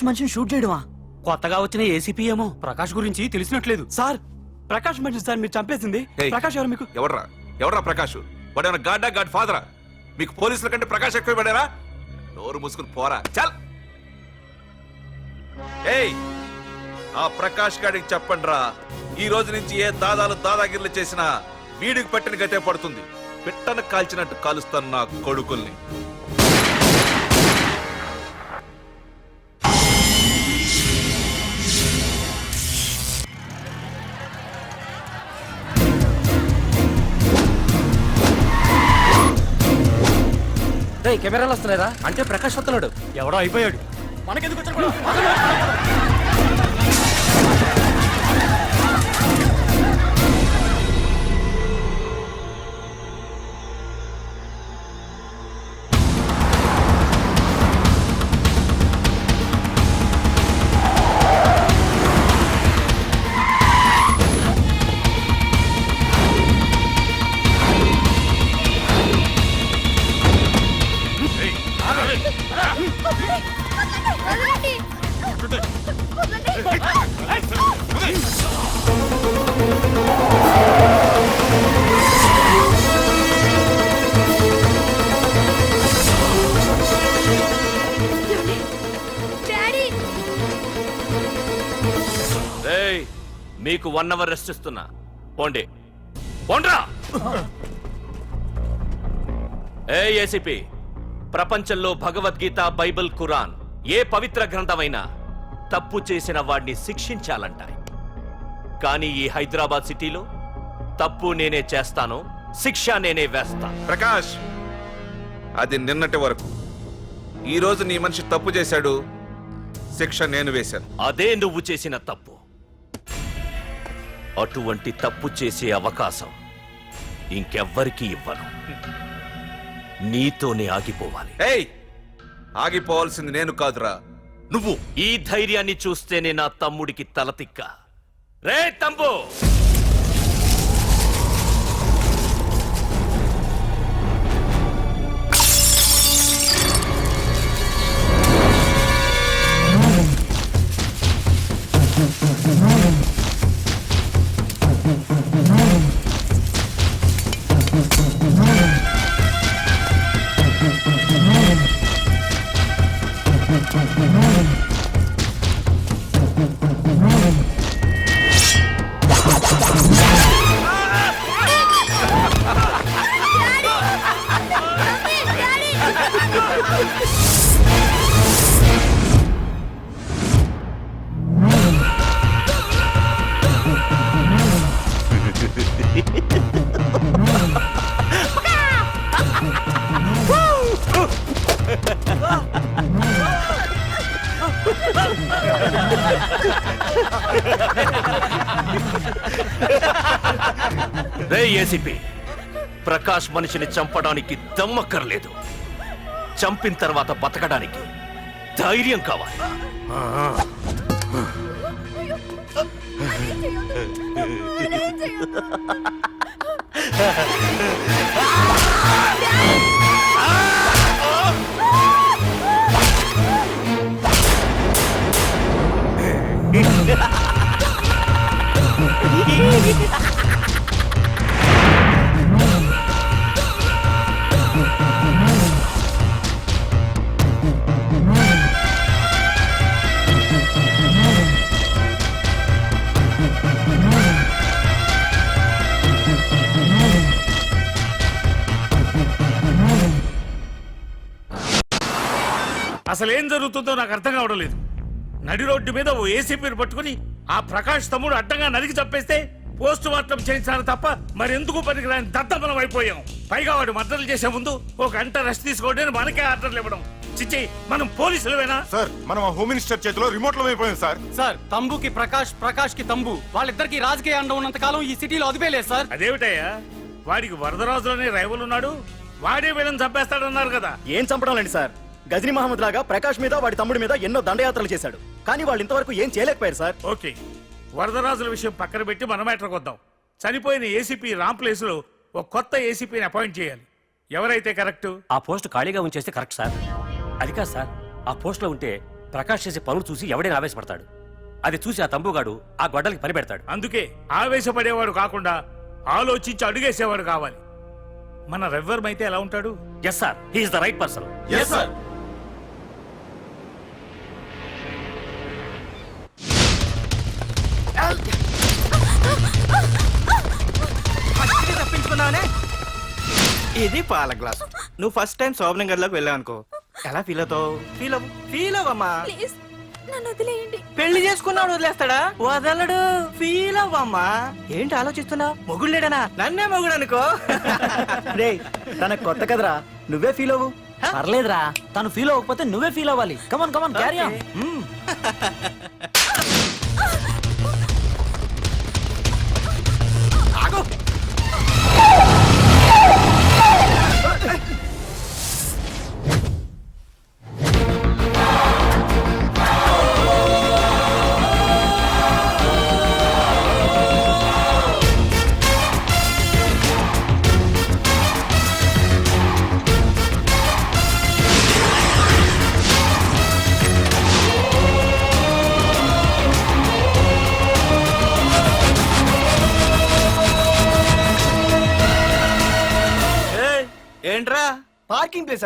ప్రకాష్ మనిషిని షూట్ చేయడమా? కొత్తగా వచ్చిన ఏసీపీ ఏమో ప్రకాష్ గురించి తెలిసినట్లేదు. సార్ ప్రకాష్ మనిషి సార్ మీరు చంపేసింది. ఏయ్. ప్రకాష్ ఎవరు మీకు? ఎవర్రా? ఎవర్రా ప్రకాష్? గాడ్డా గాడ్ ఫాదరా మీకు పోలీసుల కంటే ప్రకాష్ ఎక్కువ పడారా నోరు మూసుకుని పోరా. చల్! ఏయ్ ఆ ప్రకాష్ గాడికి చెప్పండిరా. ఈ రోజు నుంచి ఏ దాదాలు దాదాగిర్లు చేసినా వీడికి పట్టిన గతే పడుతుంది. పిట్టను కాల్చినట్టు కాలుస్తాను నా కొడుకుల్ని. కెమెరాలు వస్తున్నారా అంటే ప్రకాష్ వస్తున్నాడు ఎవడో అయిపోయాడు. మనకెందుకు వచ్చాడు వన్ అవర్ రెస్ట్ ఇస్తున్నా. పోండి. పోండ్రా! ఏ ఏసీపీ ప్రపంచంలో భగవద్గీత బైబిల్ ఖురాన్ ఏ పవిత్ర గ్రంథమైనా తప్పు చేసిన వాడిని శిక్షించాలంటాయి కానీ ఈ హైదరాబాద్ సిటీలో తప్పు నేనే చేస్తాను శిక్ష నేనే వేస్తా. ప్రకాష్ అది నిన్నటి వరకు. ఈ రోజు నీ మనిషి తప్పు చేశాడు శిక్ష నేను వేశాను. అదే నువ్వు చేసిన తప్పు. అటువంటి తప్పు చేసే అవకాశం ఇంకెవ్వరికీ ఇవ్వను. నీతోనే ఆగిపోవాలి. ఏయ్! ఆగిపోవాల్సింది నేను కాదురా. నువ్వు! ఈ ధైర్యాన్ని చూస్తేనే నా తమ్ముడికి తలతిక్క రే తమ్ము! రే ఏసీపీ ప్రకాష్ మనిషిని చంపడానికి దమ్మక్కర్లేదు చంపిన తర్వాత బతకడానికి ధైర్యం కావాలి అసలు ఏం జరుగుతుందో నాకు అర్థం కావడం లేదు. నడి రోడ్డు మీద ఓ ఏసీపీని పట్టుకుని ఆ ప్రకాష్ తమ్ముడు అడ్డంగా నరికి చంపేస్తే పోస్ట్ మార్టం చేయించారు తప్ప మరెందుకు పనికిరాని దద్దమనం అయిపోయాం. పైగా వాడు మద్దతులు చేసే ముందు ఒక గంట రెస్ట్ తీసుకోవడానికి మనకే ఆర్డర్లు ఇవ్వడం. చిచ్చి మనం పోలీసులవేనా సార్ మనం ఆ హోమ్ మినిస్టర్ చేతిలో రిమోట్లో అయిపోయాం సార్. సార్ తంబుకి ప్రకాష్ ప్రకాష్కి తంబు. వాళ్ళిద్దరికి రాజకీయ అండ ఉన్నంత కాలం ఈ సిటీలో అదిపేలేదు సార్. అదేమిటయ్యా? వాడికి వరదరాజులోనే రైవల్ ఉన్నాడు. వాడే వీళ్ళని చంపేస్తాడన్నారు కదా. ఏం చంపడం లేండి సార్? గజనీ మహమ్మద్ లాగా ప్రకాష్ మీద వాడి తమ్ముడి మీద ఎన్నో దండయాత్రలు చేశాడు. కానీ వాళ్ళు ఇంతవరకు ఏం చేయలేకపోయారు సార్. ఓకే. వరదరాజుల విషయం పక్కన పెట్టి మన మ్యాటర్కి వద్దాం. చనిపోయిన ఏసీపీ రామ్ ప్లేస్లో ఒక కొత్త ఏసీపీని అపాయింట్ చేయాలి. ఎవరైతే కరెక్ట్? ఆ పోస్ట్ ఖాళీగా ఉంచేస్తే కరెక్ట్ సార్. అది కాదు సార్. ఆ పోస్ట్లో ఉంటే ప్రకాష్ చేసే పనులు చూసి ఎవడైనా ఆవేశపడతాడు. అది చూసి ఆ తంబుగాడు ఆ గొడ్డలకి పని పెడతాడు. అందుకే ఆవేశపడేవాడు కాకుండా ఆలోచించి అడుగేసేవాడు కావాలి. మన రెవ్వరం అయితే ఎలా ఉంటాడు? Yes sir he is the right person sir ఇది పాల గ్లాస్. నువ్వు ఫస్ట్ టైం శోభనం గదిలోకి వెళ్ళావు అనుకో ఎలా ఫీల్ అవుతావు? ఫీల్ అవ్వు ఫీల్ అవ్వమ్మా. ప్లీజ్ నన్ను వదిలేయండి. పెళ్ళి చేసుకున్నాడు వదిలేస్తాడా? వదలడు. ఫీల్ అవ్వమ్మా. ఏంటి ఆలోచిస్తున్నావు? మొగుడు లేడనా నన్నే మొగుడు అనుకో రే తనకు కొత్త కదరా. నువ్వే ఫీల్ అవ్వు. పర్లేదురా. తను ఫీల్ అవ్వకపోతే నువ్వే ఫీల్ అవ్వాలి. కమన్ కమన్ క్యారీ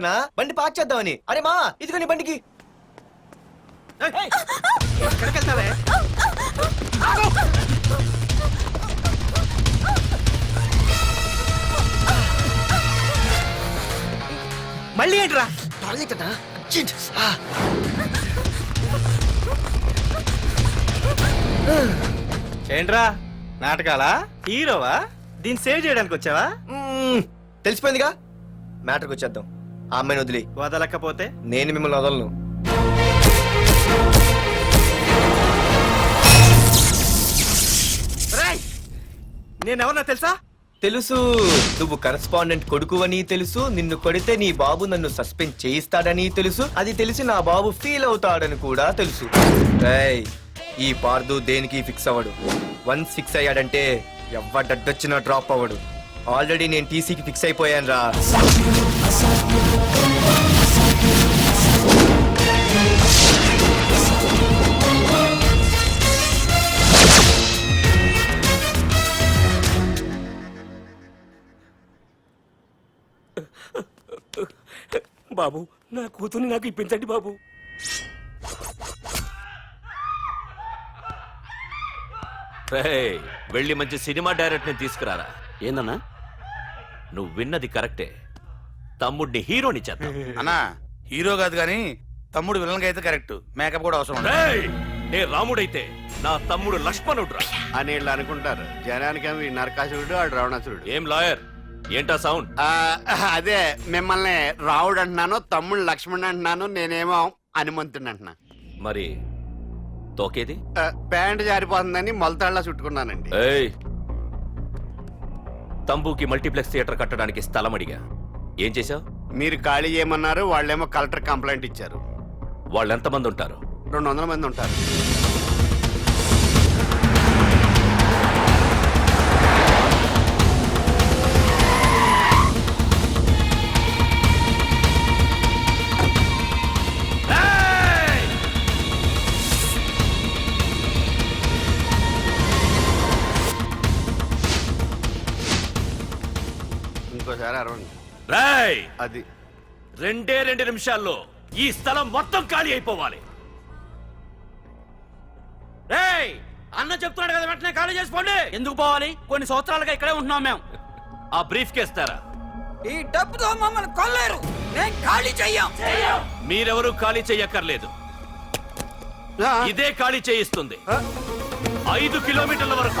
అనా బండి పార్క్ చేద్దామని. అరే మా ఇదిగో నీ బండికి. మళ్ళీ ఏంట్రా? ఏంట్రా? నాటకాలా? హీరోవా? దీన్ని సేవ్ చేయడానికి వచ్చావా? తెలిసిపోయిందిగా? మ్యాటర్కి వచ్చేద్దాం. ఆ అమ్మాయిని వదిలి వదలకపోతే? నేను మిమ్మల్ని వదలను. నేనెవరన్నా తెలుసా? తెలుసు. నువ్వు కరస్పాండెంట్ కొడుకువని తెలుసు. నిన్ను కొడితే నీ బాబు నన్ను సస్పెండ్ చేయిస్తాడని తెలుసు. అది తెలిసి నా బాబు ఫీల్ అవుతాడని కూడా తెలుసు. ఈ పార్దు దేనికి ఫిక్స్ అవ్వడు? వన్ ఫిక్స్ అయ్యాడంటే ఎవ్వడడ్డొచ్చినా డ్రాప్ అవ్వడు. ఆల్రెడీ నేను టీసీకి ఫిక్స్ అయిపోయాను రా బాబు నా కూతుర్ని నాకు ఇప్పించండి బాబు. వెళ్ళి మంచి సినిమా డైరెక్ట్ని తీసుకురారా. ఏందన్నా? నువ్వు విన్నది కరెక్టే. తమ్ముడిని హీరోని చేద్దాం. అన్నా హీరో కాదు కానీ తమ్ముడు విలన్ అయితే కరెక్ట్. మేకప్ కూడా అవసరం ఉండదు. రేయ్, నే రాముడైతే నా తమ్ముడు లక్ష్మణుడ్రా అని వీళ్ళు అనుకుంటారు. జనానికి నరకాసురుడు ఆడు రావణాసురుడు. ఏం లాయర్? ఏంటా సౌండ్? ఆ, అదే మిమ్మల్ని రావుడు అంటున్నాను తమ్ముడు లక్ష్మణ్ అంటున్నాను నేనేమో హనుమంతుడు అంటున్నా. మరి తోకేది? ఆ, ప్యాంట్ జారిపోతుందని మొలతాళ్ళ చుట్టుకున్నానండి. ఏయ్ తంబుకి మల్టీప్లెక్స్ థియేటర్ కట్టడానికి స్థలం అడిగా. ఏం చేశావు? మీరు ఖాళీ చేయమన్నారు వాళ్ళేమో కలెక్టర్ కంప్లైంట్ ఇచ్చారు. వాళ్ళు ఎంతమంది ఉంటారు? రెండు వందల మంది ఉంటారు. రేయ్ అది. రెండే రెండు నిమిషాల్లో ఈ స్థలం మొత్తం ఖాళీ అయిపోవాలి. రేయ్ అన్న చెప్తున్నాడు కదా వెంటనే ఖాళీ చేసుకోండి ఎందుకు పోవాలి? కొన్ని సంవత్సరాలుగా ఇక్కడే ఉంటున్నాం మేము. ఆ బ్రీఫ్ కేస్తారా ఈ డబ్బుతో మమ్మల్ని కొల్లేరు. మీరెవరూ ఖాళీ చెయ్యక్కర్లేదు. ఆ, ఇదే ఖాళీ చేయిస్తుంది. ఐదు కిలోమీటర్ల వరకు.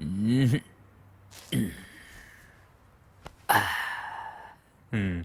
嗯，嗯，嗯，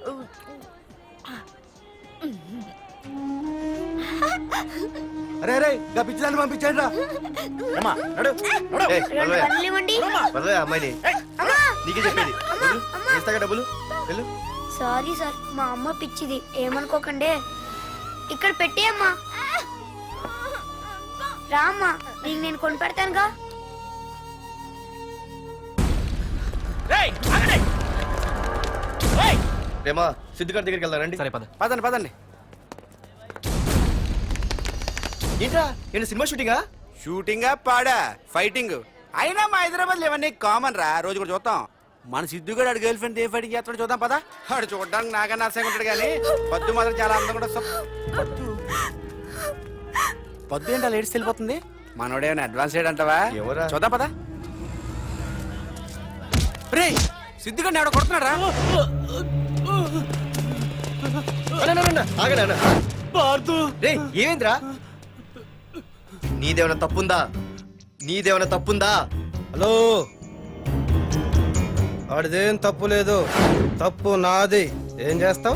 అరే రే గా పిచ్చిదాన్ని పంపించండి రా ఏయ్, వదలవే. వదలవే ఆ అమ్మాయిని. నీకే చెప్పేది. వదలు. ఇస్తాగా డబ్బులు. వెళ్ళు. సారీ సార్ మా అమ్మ పిచ్చిది. ఏమనుకోకండి. ఇక్కడ పెట్టి అమ్మా. రామ్మా నీకు నేను కొని పెడతానుగా రేమా సిద్ధిగాడి దగ్గరికి వెళ్దాం రండి. సరే పద. పదండి పదండి. ఏంట్రా ఏంటి సినిమా షూటింగా? షూటింగ్ పాడా ఫైటింగ్. అయినా మా హైదరాబాద్ ఇవన్నీ కామన్ రా రోజు కూడా చూద్దాం. మన సిద్ధు కూడా గర్ల్ ఫ్రెండ్ ఏ ఫైటింగ్ చేస్తాడో చూద్దాం పదా. ఆడు చూడడానికి నాకన్నా అసహ్యంగా ఉంటాడు కానీ పద్దు మాత్రం చాలా అందంగా కూడా పద్దు పద్దు ఏంటో లేడీస్ వెళ్ళిపోతుంది? మనోడేమైనా అడ్వాన్స్ అంటావా? ఎవరా? చూద్దాం పదా. రే సిద్ధుగాడిని ఎవడో కొడుతున్నాడు? రా ఆగనా రే ఏమైందిరా? నీదేమైనా తప్పుందా? నీదేమైనా తప్పుందా? హలో? ఆడిదేం తప్పు లేదు. తప్పు నాది. ఏం చేస్తాం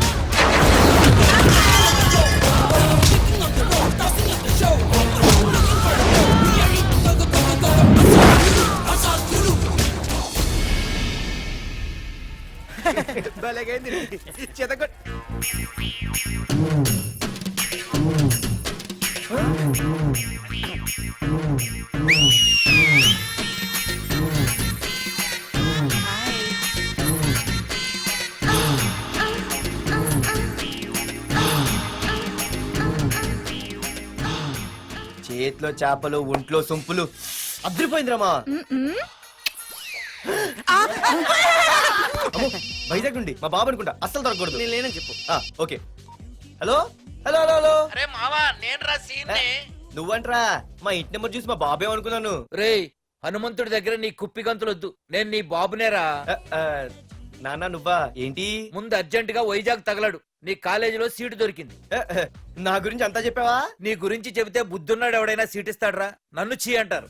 భలేగైంది చెతకొట్ చేతిలో చేపలు ఒంట్లో సొంపులు. అద్రిపోయిందిరామా అమ్మో, వైజాగ్ నుండి మా బాబు అనుకుంటా. అస్సలు దొరకకూడదు. నేను లేనని చెప్పు. ఆ, okay. Hello? Hello hello hello? అరే మావా నేను రా సీన్ నువ్వంట్రా? మా ఇంటి నెంబర్ చూసి మా బాబే అనుకున్నాను రేయ్ హనుమంతుడి దగ్గర నీ కుప్పి గంతులొద్దు. నేను నీ బాబునేరా. ఆ, ఆ, నాన్న నువ్వా? ఏంటి? ముందు అర్జెంట్గా వైజాగ్ తగలడు. నీ కాలేజీలో సీటు దొరికింది. ఆ, ఆ, నా గురించి అంతా చెప్పావా? నీ గురించి చెబితే బుద్ధున్నాడు ఎవడైనా సీట్ ఇస్తాడ్రా? నన్ను చీ అంటారు.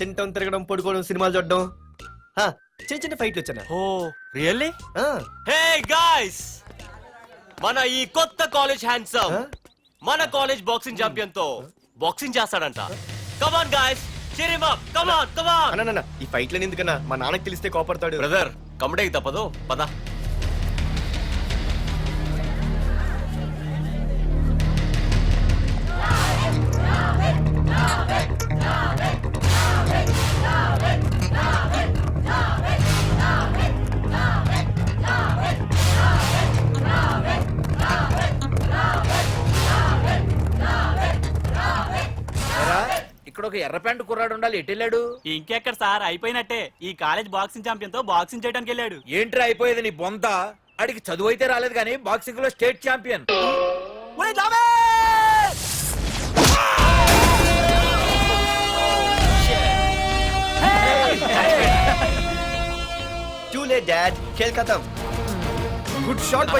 తింటం తిరగడం పడుకోవడం సినిమాలు చూడడం. చిన్న చిన్న ఫైట్లు వచ్చానా. ఓ రియల్లీ ఆ, హే గాయ్స్ మన ఈ కొత్త కాలేజ్ హ్యాండ్సమ్ Huh? మన కాలేజ్ బాక్సింగ్ ఛాంపియన్తో బాక్సింగ్ చేస్తాడంట. Come on guys cheer him up! Come on come on అన్న, అన్న, ఈ ఫైట్లని ఎందుకన్నా? మా నాన్నకి తెలిస్తే కోపడతాడు. బ్రదర్ కమడేకి తప్పదు పద. ఒక ఎర్ర ప్యాంటు కుర్రాడు ఉండాలి ఎటు వెళ్ళాడు? ఇంకెక్కడ సార్? అయిపోయినట్టే. ఈ కాలేజ్ బాక్సింగ్ ఛాంపియన్తో బాక్సింగ్ చేయడానికి వెళ్ళాడు. ఏంట్రా అయిపోయేది నీ బొంత? అడిగి చదువు అయితే రాలేదు కానీ బాక్సింగ్లో స్టేట్ ఛాంపియన్. లేట్ డాడ్ ఖేల్ ఖతం గుడ్ షాట్